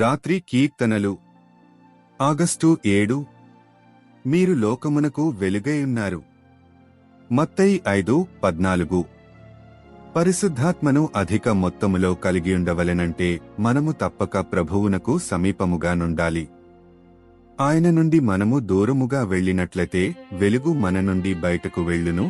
రాత్రి కీర్తనలు. ఆగస్టు ఏడు. మీరు లోకమునకు వెలుగైయున్నారు మత్తయి ఐదు పద్నాలుగు. పరిశుద్ధాత్మను అధిక మొత్తములో కలిగియుండవలెనంటే మనము తప్పక ప్రభువునకు సమీపముగా నుండాలి. ఆయన నుండి మనము దూరముగా వెళ్ళినట్లయితే వెలుగు మన నుండి బయటకు వెళ్ళును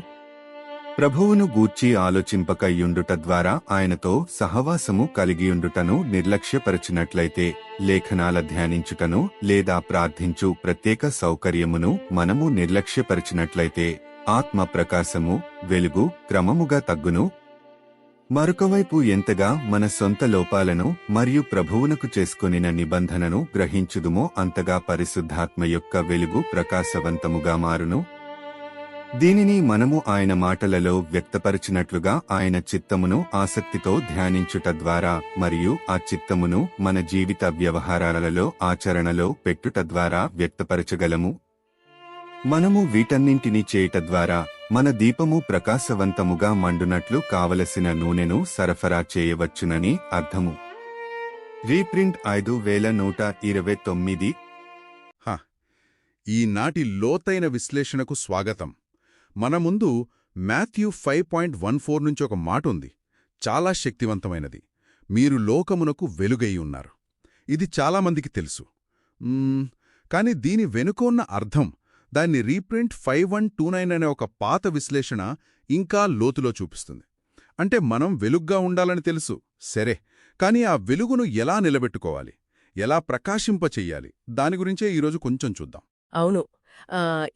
ప్రభువును గూర్చి ఆలోచింపకయ్యుండుట ద్వారా ఆయనతో సహవాసము కలిగియుండుటను నిర్లక్ష్యపరచినట్లయితే లేఖనాల ధ్యానించుటను లేదా ప్రార్థించు ప్రత్యేక సౌకర్యమును మనము నిర్లక్ష్యపరిచినట్లయితే ఆత్మ ప్రకాశము వెలుగు క్రమముగా తగ్గును. మరొకవైపు ఎంతగా మన సొంత లోపాలను మరియు ప్రభువునకు చేసుకొనిన నిబంధనను గ్రహించుదుమో అంతగా పరిశుద్ధాత్మ యొక్క వెలుగు ప్రకాశవంతముగా మారును. దీనిని మనము ఆయన మాటలలో వ్యక్తపరిచినట్లుగా ఆయన చిత్తమును ఆసక్తితో ధ్యానించుట ద్వారా మరియు ఆ చిత్తమును మన జీవిత వ్యవహారాలలో ఆచరణలో పెట్టుట ద్వారా వ్యక్తపరచగలము. మనము వీటన్నింటినీ చేయుట ద్వారా మన దీపము ప్రకాశవంతముగా మండునట్లు కావలసిన నూనెను సరఫరా చేయవచ్చునని అర్థము. రీప్రింట్ ఐదు వేల నూట ఇరవై తొమ్మిది. హ ఈనాటి లోతైన విశ్లేషణకు స్వాగతం. మన ముందు Matthew five point one four నుంచి ఒక మాట ఉంది. చాలా శక్తివంతమైనది. మీరు లోకమునకు వెలుగై ఉన్నారు. ఇది చాలామందికి తెలుసు. కాని దీని వెనుక ఉన్న అర్థం దాన్ని reprint five one two nine అనే ఒక పాత విశ్లేషణ ఇంకా లోతులో చూపిస్తుంది. అంటే మనం వెలుగ్గా ఉండాలని తెలుసు. సరే కాని ఆ వెలుగును ఎలా నిలబెట్టుకోవాలి? ఎలా ప్రకాశింపచెయ్యాలి దాని గురించే ఈరోజు కొంచెం చూద్దాం. అవును.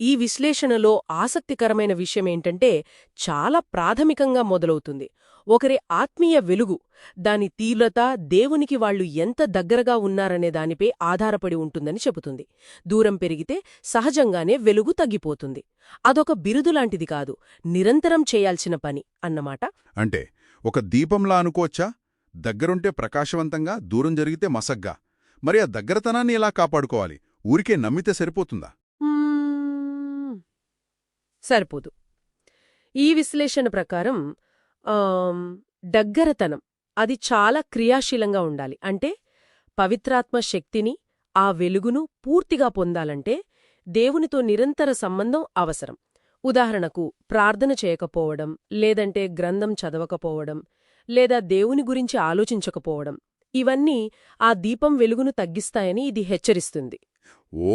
ఈ విశ్లేషణలో ఆసక్తికరమైన విషయం ఏంటంటే చాలా ప్రాథమికంగా మొదలవుతుంది. ఒకరి ఆత్మీయ వెలుగు దాని తీవ్రత దేవునికి వాళ్ళు ఎంత దగ్గరగా ఉన్నారనే దానిపై ఆధారపడి ఉంటుందని చెబుతుంది. దూరం పెరిగితే సహజంగానే వెలుగు తగ్గిపోతుంది. అదొక బిరుదులాంటిది కాదు నిరంతరం చేయాల్సిన పని అన్నమాట. అంటే ఒక దీపంలా అనుకోవచ్చా? దగ్గరుంటే ప్రకాశవంతంగా దూరం జరిగితే మసగ్గా. మరి ఆ దగ్గరతనాన్ని ఎలా కాపాడుకోవాలి? ఊరికే నమ్మితే సరిపోతుందా? సరిపోదు. ఈ విశ్లేషణ ప్రకారం దగ్గరతనం అది చాలా క్రియాశీలంగా ఉండాలి. అంటే పవిత్రాత్మ శక్తిని ఆ వెలుగును పూర్తిగా పొందాలంటే దేవునితో నిరంతర సంబంధం అవసరం. ఉదాహరణకు ప్రార్థన చేయకపోవడం లేదంటే గ్రంథం చదవకపోవడం లేదా దేవుని గురించి ఆలోచించకపోవడం ఇవన్నీ ఆ దీపం వెలుగును తగ్గిస్తాయని ఇది హెచ్చరిస్తుంది. ఓ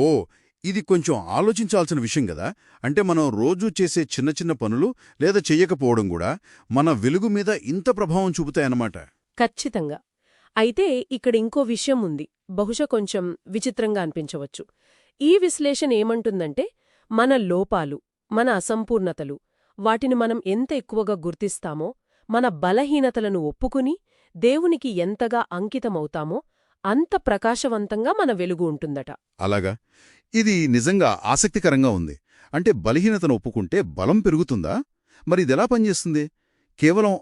ఇది కొంచెం ఆలోచించాల్సిన విషయం కదా అంటే మనం రోజూ చేసే చిన్న చిన్న పనులు లేదా చెయ్యకపోవడం కూడా మన వెలుగు మీద ఇంత ప్రభావం చూపుతాయన్నమాట. ఖచ్చితంగా. అయితే ఇక్కడ ఇంకో విషయం ఉంది. బహుశా కొంచెం విచిత్రంగా అనిపించవచ్చు. ఈ విశ్లేషణ ఏమంటుందంటే మన లోపాలు మన అసంపూర్ణతలు వాటిని మనం ఎంత ఎక్కువగా గుర్తిస్తామో మన బలహీనతలను ఒప్పుకుని దేవునికి ఎంతగా అంకితమవుతామో అంత ప్రకాశవంతంగా మన వెలుగు ఉంటుందట. అలాగా? ఇది నిజంగా ఆసక్తికరంగా ఉంది. అంటే బలహీనతను ఒప్పుకుంటే బలం పెరుగుతుందా? మరి ఇదెలా పనిచేస్తుంది? కేవలం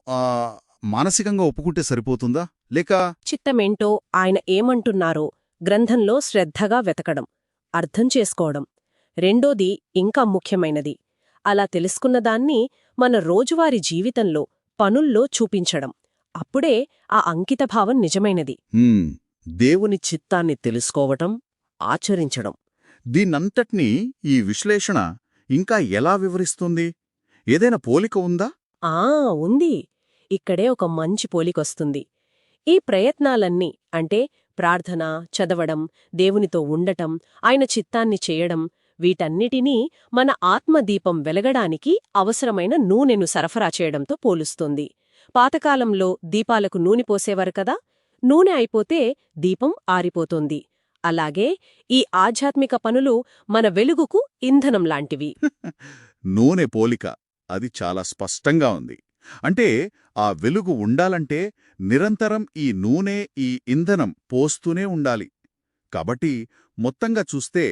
మానసికంగా ఒప్పుకుంటే సరిపోతుందా? లేక చిత్తమేంటో ఆయన ఏమంటున్నారో గ్రంథంలో శ్రద్ధగా వెతకడం అర్థం చేసుకోవడం రెండోది ఇంకా ముఖ్యమైనది. అలా తెలుసుకున్నదాన్ని మన రోజువారీ జీవితంలో పనుల్లో చూపించడం. అప్పుడే ఆ అంకితభావం నిజమైనది. దేవుని చిత్తాన్ని తెలుసుకోవటం ఆచరించడం. దీన్నంతటినీ ఈ విశ్లేషణ ఇంకా ఎలా వివరిస్తుంది? ఏదైనా పోలిక ఉందా? ఆ ఉంది. ఇక్కడే ఒక మంచి పోలికొస్తుంది. ఈ ప్రయత్నాలన్నీ అంటే ప్రార్థన చదవడం దేవునితో ఉండటం ఆయన చిత్తాన్ని చేయడం వీటన్నిటినీ మన ఆత్మదీపం వెలగడానికి అవసరమైన నూనెను సరఫరా చేయడంతో పోలుస్తుంది. పాతకాలంలో దీపాలకు నూనె పోసేవారు కదా? నూనె అయిపోతే దీపం ఆరిపోతోంది. అలాగే ఈ ఆధ్యాత్మిక పనులు మన వెలుగుకు ఇంధనం లాంటివి. నూనె పోలిక అది చాలా స్పష్టంగా ఉంది. అంటే ఆ వెలుగు ఉండాలంటే నిరంతరం ఈ నూనె ఈ ఇంధనం పోస్తూనే ఉండాలి. కాబట్టి మొత్తంగా చూస్తే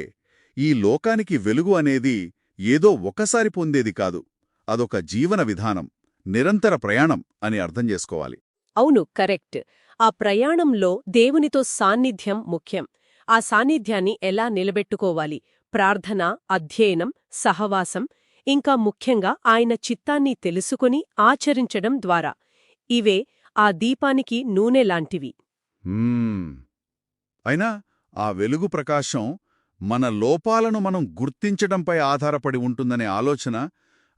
ఈ లోకానికి వెలుగు అనేది ఏదో ఒకసారి పొందేది కాదు. అదొక జీవన విధానం నిరంతర ప్రయాణం అని అర్థం చేసుకోవాలి. అవును కరెక్ట్. ఆ ప్రయాణంలో దేవునితో సాన్నిధ్యం ముఖ్యం. ఆ సాన్నిధ్యాన్ని ఎలా నిలబెట్టుకోవాలి? ప్రార్థన అధ్యయనం సహవాసం ఇంకా ముఖ్యంగా ఆయన చిత్తాన్ని తెలుసుకుని ఆచరించడం ద్వారా. ఇవే ఆ దీపానికి నూనె లాంటివి. అయినా ఆ వెలుగు ప్రకాశం మన లోపాలను మనం గుర్తించడంపై ఆధారపడి ఉంటుందనే ఆలోచన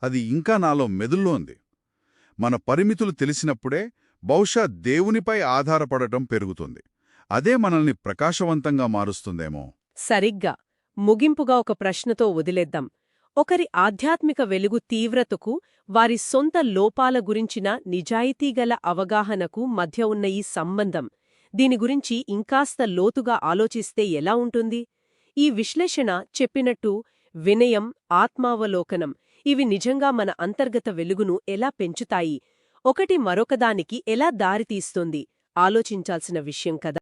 అది ఇంకా నాలో మెదుల్లో ఉంది మన పరిమితులు తెలిసినప్పుడే బహుశా దేవునిపై ఆధారపడటం పెరుగుతుంది. అదే మనల్ని ప్రకాశవంతంగా మారుస్తుందేమో. సరిగ్గా. ముగింపుగా ఒక ప్రశ్నతో వదిలేద్దాం. ఒకరి ఆధ్యాత్మిక వెలుగు తీవ్రతకు వారి సొంత లోపాల గురించిన నిజాయితీగల అవగాహనకు మధ్య ఉన్న ఈ సంబంధం దీని గురించి ఇంకాస్త లోతుగా ఆలోచిస్తే ఎలా ఉంటుంది? ఈ విశ్లేషణ చెప్పినట్టు వినయం ఆత్మావలోకనం ఇవి నిజంగా మన అంతర్గత వెలుగును ఎలా పెంచుతాయి? ఒకటి మరొకదానికి ఎలా దారితీస్తుంది? ఆలోచించాల్సిన విషయం కదా.